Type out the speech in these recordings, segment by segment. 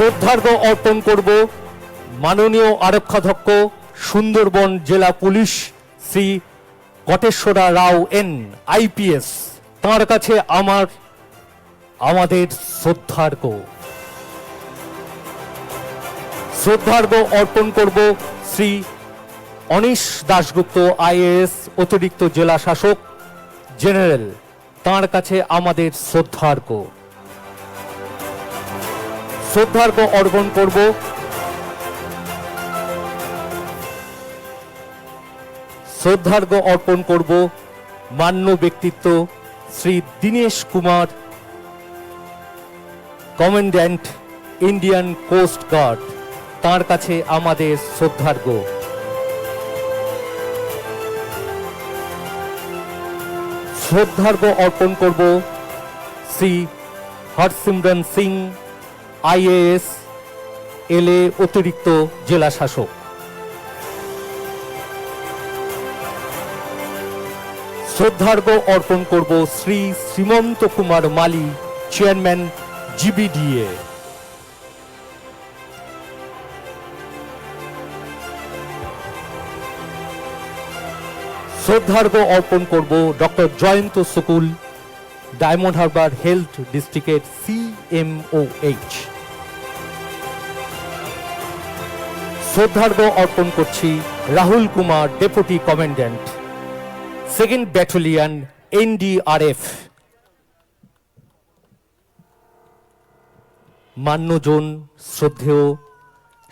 শ্রদ্ধার্ঘ অর্পণ করব মাননীয় আরক্ষাধ্যক্ষ, সুন্দরবন জেলা police Shri Koteswara Rao N, IPS. তাঁর কাছে আমার, আমাদের শ্রদ্ধার্ঘ শ্রদ্ধার্ঘ অর্পণ করব শ্রী অনিশ দাশগুপ্ত, আইএএস অতিরিক্ত জেলা শাসক, জেনারেল। তাঁর কাছে আমাদের শ্রদ্ধার্ঘ শ্রদ্ধার্ঘ অর্পণ করব। শ্রদ্ধার্ঘ অর্পণ করব মান্য ব্যক্তিত্ব Shri Dinesh Kumar, commandant Indian coast guard, তার কাছে আমাদের শ্রদ্ধার্ঘ। শ্রদ্ধার্ঘ অর্পণ করব শ্রী হরসিমরন সিং আইএএস এলএ অতিরিক্ত জেলা শাসক। শ্রদ্ধার্ঘ অর্পণ করব শ্রী শ্রীমন্ত কুমার মালি, চেয়ারম্যান জিবিডিএ। শ্রদ্ধার্ঘ অর্পণ করব doctor Jayanta Sukul Diamond Harbour health ডিস্ট্রিক্টের সিএমওএইচ। শ্রদ্ধার্ঘ অর্পণ করছি Rahul Kumar deputy commandant second battalion NDRF. মান্যজন, শ্রদ্ধেয়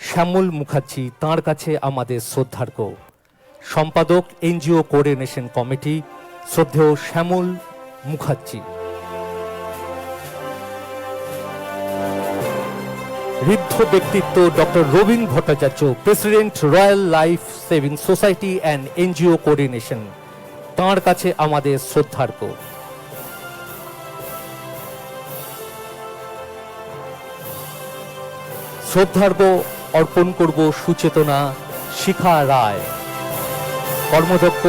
শ্যামল মুখার্জি, তাঁর কাছে আমাদের শ্রদ্ধার্ঘ সম্পাদক, এনজিও কোঅর্ডিনেশন কমিটি, শ্রদ্ধেয় শ্যামল মুখার্জি। ঋদ্ধ ব্যক্তিত্ব doctor Robin Bhattacharya, president Royal Life Saving Society and NGO coordination. তাঁর কাছে আমাদের শ্রদ্ধার্ঘ শ্রদ্ধার্ঘ অর্পণ করব সুচেতনা শিখা রায়। কর্মদক্ষ,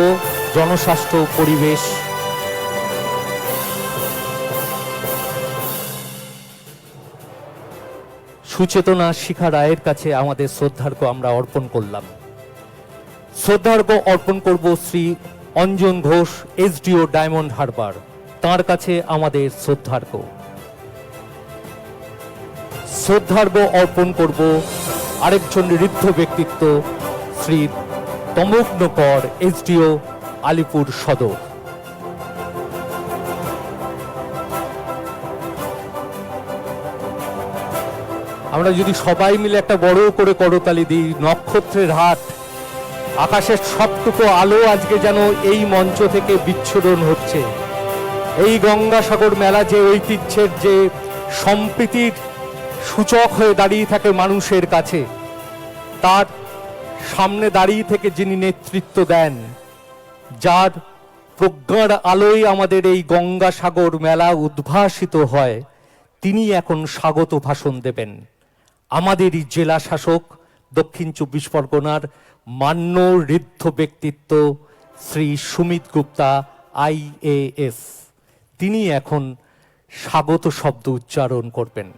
জনস্বাস্থ্য, পরিবেশ সুচেতনা শিখা রায়ের কাছে আমাদের শ্রদ্ধার্ঘ আমরা অর্পণ করলাম। শ্রদ্ধার্ঘ অর্পণ করব Shri Anjan Ghosh, SDO Diamond Harbour. তার কাছে আমাদের শ্রদ্ধার্ঘ শ্রদ্ধার্ঘ অর্পণ করব আরেকজন ঋদ্ধ ব্যক্তিত্ব শ্রী তমগ্নকর, এসডিও আলিপুর সদর। আমরা যদি সবাই মিলে একটা বড় করে করতালি দিই, নক্ষত্রের হাট আকাশের সবটুকু আলো আজকে যেন এই মঞ্চ থেকে বিচ্ছুরণ হচ্ছে। এই গঙ্গাসাগর মেলা যে ঐতিহ্যের যে সম্প্রীতির সূচক হয়ে দাঁড়িয়ে থাকে মানুষের কাছে, তার সামনে দাঁড়িয়ে থেকে যিনি নেতৃত্ব দেন, যার প্রজ্ঞার আলোয় আমাদের এই গঙ্গাসাগর মেলা উদ্ভাসিত হয়, তিনি এখন স্বাগত ভাষণ দেবেন। আমাদেরই জেলা শাসক দক্ষিণ চব্বিশ পরগনার মান্য ঋদ্ধ ব্যক্তিত্ব শ্রী সুমিত গুপ্তা আইএএস তিনি এখন স্বাগত শব্দ উচ্চারণ করবেন।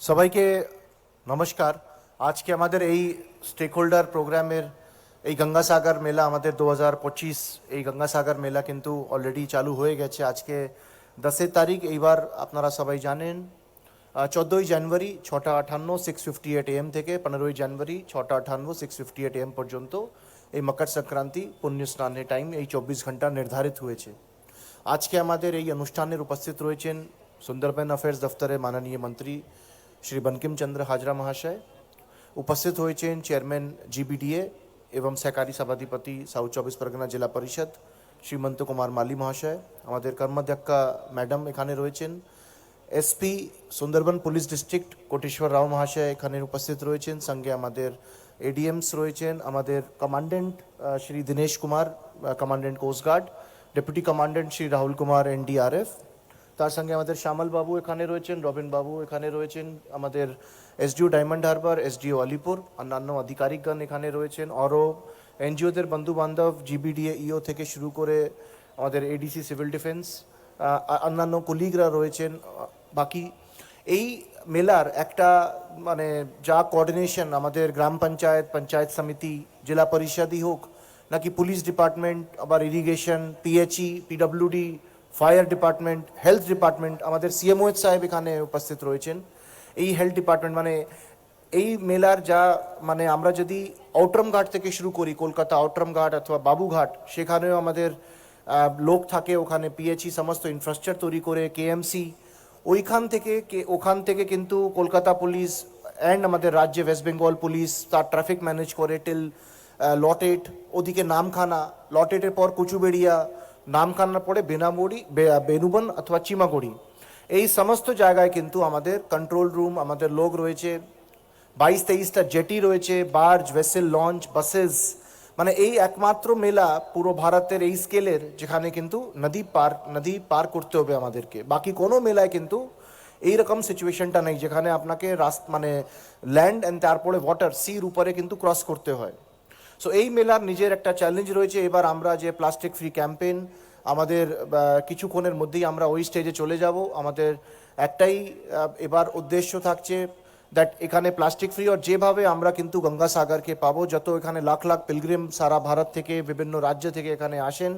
সবাইকে নমস্কার। আজকে আমাদের এই স্টেক হোল্ডার প্রোগ্রামের এই গঙ্গাসাগর মেলা আমাদের দু হাজার পঁচিশ, এই গঙ্গাসাগর মেলা কিন্তু অলরেডি চালু হয়ে গেছে। আজকে দশের তারিখ, এইবার আপনারা সবাই জানেন চোদ্দোই জানুয়ারি, ছটা আটান্ন সিক্স ফিফটি এইট এম থেকে পনেরোই জানুয়ারি, ছটা আটান্ন সিক্স ফিফটি এইট এম পর্যন্ত এই মকর সংক্রান্তি পুণ্য স্নানের টাইম এই চব্বিশ ঘণ্টা নির্ধারিত হয়েছে। আজকে আমাদের এই অনুষ্ঠানের উপস্থিত রয়েছেন সুন্দরবন অ্যাফেয়ার্স দফতরের মাননীয় মন্ত্রী শ্রী বঙ্কিমচন্দ্র হাজরা মহাশয়। উপস্থিত হয়েছেন চেয়ারম্যান জিবিডিএ এবং সহকারী সভাধিপতি সাউথ চব্বিশ পরগনা জেলা পরিষদ শ্রীমন্ত কুমার মালি মহাশয় আমাদের কর্মাধ্যক্ষা ম্যাডাম এখানে রয়েছেন SP Sundarban police district Koteswar Rao মহাশয় এখানে উপস্থিত রয়েছেন সঙ্গে আমাদের এডিএমস রয়েছেন আমাদের commandant Shri Dinesh Kumar commandant coast guard deputy commandant Shri Rahul Kumar NDRF তার সঙ্গে আমাদের শ্যামল বাবু এখানে রয়েছেন, রবিন বাবু এখানে রয়েছেন, আমাদের SDO Diamond Harbour SDO Alipur অন্যান্য আধিকারিকগণ এখানে রয়েছেন অরো এনজিওদের বন্ধু বান্ধব জিবিডিএ ইও থেকে শুরু করে আমাদের এডিসি সিভিল ডিফেন্স অন্যান্য কলিগরা রয়েছেন বাকি। এই মেলার একটা মানে যা কোঅর্ডিনেশন আমাদের গ্রাম পঞ্চায়েত পঞ্চায়েত সমিতি, জেলা পরিষদই হোক, নাকি পুলিশ ডিপার্টমেন্ট, আবার irrigation PHE PWD fire department, health department, আমাদের সিএমওএচ সাহেব এখানে উপস্থিত রয়েছেন। এই হেলথ ডিপার্টমেন্ট মানে এই মেলার যা মানে আমরা যদি আউটরাম ঘাট থেকে শুরু করি, কলকাতা আউটরাম ঘাট অথবা বাবুঘাট সেখানেও আমাদের লোক থাকে, ওখানে পিএচই সমস্ত ইনফ্রাস্ট্রাকচার তৈরি করে কেএমসি ওইখান থেকে ওখান থেকে কিন্তু কলকাতা পুলিশ অ্যান্ড আমাদের রাজ্যে ওয়েস্ট বেঙ্গল পুলিশ তার ট্রাফিক ম্যানেজ করে টিল লটেট ওদিকে নামখানা লটেটের পর কুচুবেড়িয়া নামখানার পরে বেনামুড়ি বেনুবন অথবা চিমাগুড়ি। এই সমস্ত জায়গায় কিন্তু আমাদের কন্ট্রোল রুম আমাদের লোক রয়েছে। বাইশ তেইশটা জেটি রয়েছে বার্জ ভেসেল লঞ্চ বাসেস মানে এই একমাত্র মেলা পুরো ভারতের এই স্কেলের যেখানে কিন্তু নদী পার নদী পার করতে হবে আমাদেরকে। বাকি কোনো মেলায় কিন্তু এইরকম সিচুয়েশনটা নেই, যেখানে আপনাকে রাস্ত মানে ল্যান্ড অ্যান্ড তারপরে ওয়াটার সির উপরে কিন্তু ক্রস করতে হয়। সো এই মেলার নিজের একটা চ্যালেঞ্জ রয়েছে। এবার আমরা যে প্লাস্টিক ফ্রি ক্যাম্পেইন আমাদের কিছুক্ষণের মধ্যেই আমরা ওই স্টেজে চলে যাব। আমাদের একটাই এবার উদ্দেশ্য থাকছে দ্যাট এখানে প্লাস্টিক ফ্রি আর যেভাবে আমরা কিন্তু গঙ্গাসাগরকে পাবো, যত এখানে লাখ লাখ পিলগ্রিম সারা ভারত থেকে, বিভিন্ন রাজ্য থেকে এখানে আসেন,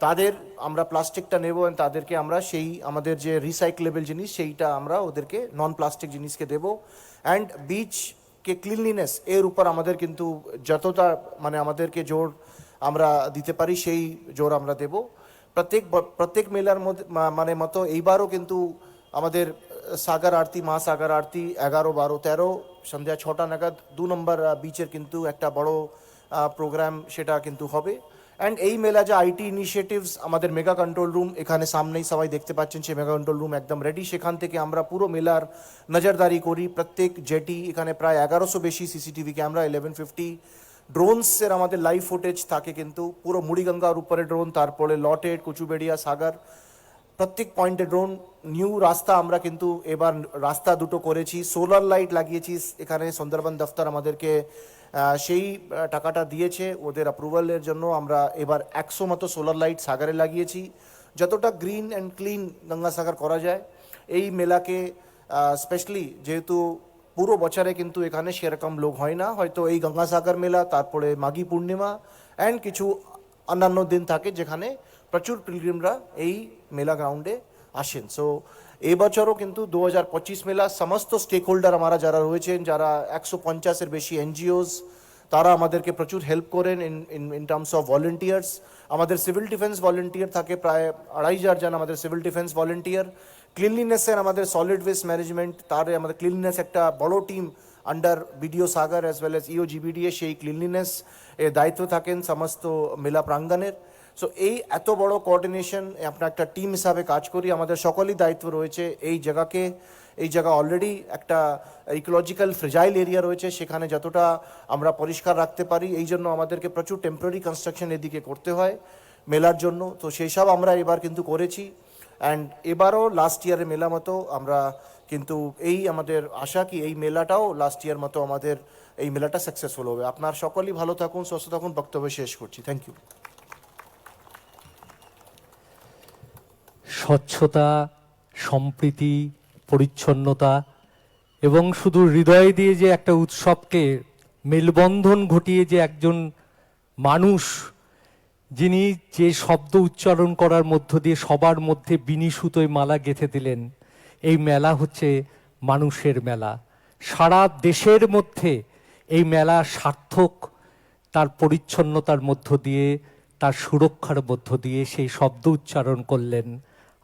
তাদের আমরা প্লাস্টিকটা নেব তাদেরকে আমরা সেই, আমাদের যে রিসাইক্লেবল জিনিস, সেইটা আমরা ওদেরকে নন প্লাস্টিক জিনিসকে দেবো। অ্যান্ড বিচকে ক্লিনলিনেস এর উপর আমাদের কিন্তু যতটা মানে আমাদেরকে জোর আমরা দিতে পারি, সেই জোর আমরা দেব। প্রত্যেক প্রত্যেক মেলার মধ্যে মানে মতো এইবারও কিন্তু আমাদের সাগর আরতি, মা সাগর আরতি, এগারো, বারো, তেরো, সন্ধ্যা ছটা নাগাদ, দু নম্বর বিচের কিন্তু একটা বড় প্রোগ্রাম সেটা কিন্তু হবে। অ্যান্ড এই মেলা যে আইটি ইনিশিয়েটিভস আমাদের মেগা কন্ট্রোল রুম এখানে সামনেই সবাই দেখতে পাচ্ছেন সেই মেগা কন্ট্রোল রুম একদম রেডি সেখান থেকে আমরা পুরো মেলার নজরদারি করি। প্রত্যেক জেটি এখানে প্রায় এগারোশো বেশি সিসিটিভি ক্যামেরা ইলেভেন ফিফটি ড্রোনসের আমাদের লাইভ ফুটেজ থাকে কিন্তু। পুরো মুড়িগঙ্গার উপরে ড্রোন তারপরে লটেড কুচুবেড়িয়া, সাগর, প্রত্যেক পয়েন্টে ড্রোন নিউ রাস্তা আমরা কিন্তু এবার রাস্তা দুটো করেছি। সোলার লাইট লাগিয়েছি। এখানে সুন্দরবন দফতর আমাদেরকে সেই টাকাটা দিয়েছে। ওদের অ্যাপ্রুভালের জন্য আমরা এবার একশো মতো সোলার লাইট সাগরে লাগিয়েছি। যতটা গ্রিন অ্যান্ড ক্লিন গঙ্গাসাগর করা যায়, এই মেলাকে স্পেশালি যেহেতু পুরো বছরে কিন্তু এখানে সেরকম লোক হয় না। হয়তো এই গঙ্গাসাগর মেলা, তারপরে মাঘী পূর্ণিমা অ্যান্ড কিছু অন্যান্য দিন থাকে যেখানে প্রচুর পিলগ্রিমরা এই মেলা গ্রাউন্ডে আসেন। সো এই বছরও কিন্তু দু হাজার পঁচিশ মেলা সমস্ত স্টেক হোল্ডার আমরা যারা রয়েছেন, যারা একশো পঞ্চাশের বেশি এনজিওস, তারা আমাদেরকে প্রচুর হেল্প করেন in in in terms of volunteers আমাদের সিভিল ডিফেন্স ভলেন্টিয়ার থাকে প্রায় আড়াই হাজার জন আমাদের সিভিল ডিফেন্স ভলেন্টিয়ার ক্লিনলিনেসের আমাদের সলিড ওয়েস্ট ম্যানেজমেন্ট তার আমাদের ক্লিনলিনেস একটা বড় team under BDO Sagar as well as EO GBDA সেই ক্লিনলিনেস এর দায়িত্ব থাকেন সমস্ত মেলা প্রাঙ্গণের। সো এই এত বড় কোঅর্ডিনেশন আমরা একটা টিম হিসাবে কাজ করি। আমাদের সকলই দায়িত্ব রয়েছে এই জায়গাকে। এই জায়গা অলরেডি একটা ইকোলজিক্যাল ফ্রেজাইল এরিয়া রয়েছে। সেখানে যতটা আমরা পরিষ্কার রাখতে পারি, এই জন্য আমাদেরকে প্রচুর টেম্পোরারি কনস্ট্রাকশন এদিকে করতে হয় মেলার জন্য। তো সেই সব আমরা এবার কিন্তু করেছি। অ্যান্ড এবারও লাস্ট ইয়ারের মেলা মতো আমরা কিন্তু এই আমাদের আশা কি এই মেলাটাও লাস্ট ইয়ার মতো আমাদের এই মেলাটা সাকসেসফুল হবে। আপনার সকলেই ভালো থাকুন, সুস্থ থাকুন। বক্তব্য শেষ করছি। থ্যাংক ইউ স্বচ্ছতা, সম্প্রীতি, পরিচ্ছন্নতা এবং শুধু হৃদয় দিয়ে যে একটা উৎসবকে মেলবন্ধন ঘটিয়ে যে একজন মানুষ যিনি যে শব্দ উচ্চারণ করার মধ্য দিয়ে সবার মধ্যে বিনি সুতোয় মালা গেঁথে দিলেন, এই মেলা হচ্ছে মানুষের মেলা। সারা দেশের মধ্যে এই মেলা সার্থক, তার পরিচ্ছন্নতার মধ্য দিয়ে, তার সুরক্ষার মধ্য দিয়ে সেই শব্দ উচ্চারণ করলেন।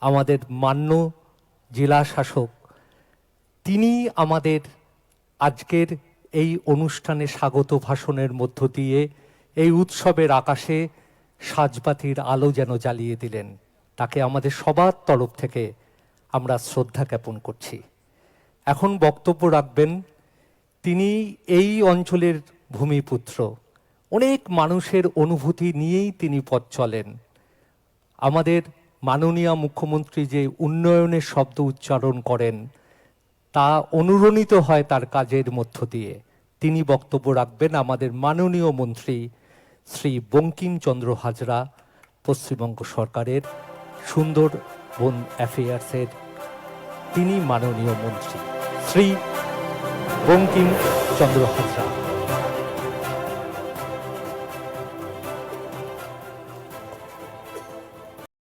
আমাদের মান্য জেলা শাসক। তিনি আমাদের আজকের এই অনুষ্ঠানে স্বাগত ভাষণের মধ্য দিয়ে এই উৎসবের আকাশে সাজবাতির আলো যেন জ্বালিয়ে দিলেন। তাকে আমাদের সবার তরফ থেকে আমরা শ্রদ্ধা জ্ঞাপন করছি। এখন বক্তব্য রাখবেন, তিনি এই অঞ্চলের ভূমিপুত্র। অনেক মানুষের অনুভূতি নিয়েই তিনি পথ চলেন। আমাদের মাননীয় মুখ্যমন্ত্রী যে উন্নয়নের শব্দ উচ্চারণ করেন, তা অনুরণিত হয় তার কাজের মধ্য দিয়ে। তিনি বক্তব্য রাখবেন আমাদের মাননীয় মন্ত্রী শ্রী বঙ্কিমচন্দ্র হাজরা, পশ্চিমবঙ্গ সরকারের সুন্দর বন অ্যাফেয়ার্সের তিনি মাননীয় মন্ত্রী। শ্রী বঙ্কিমচন্দ্র হাজরা।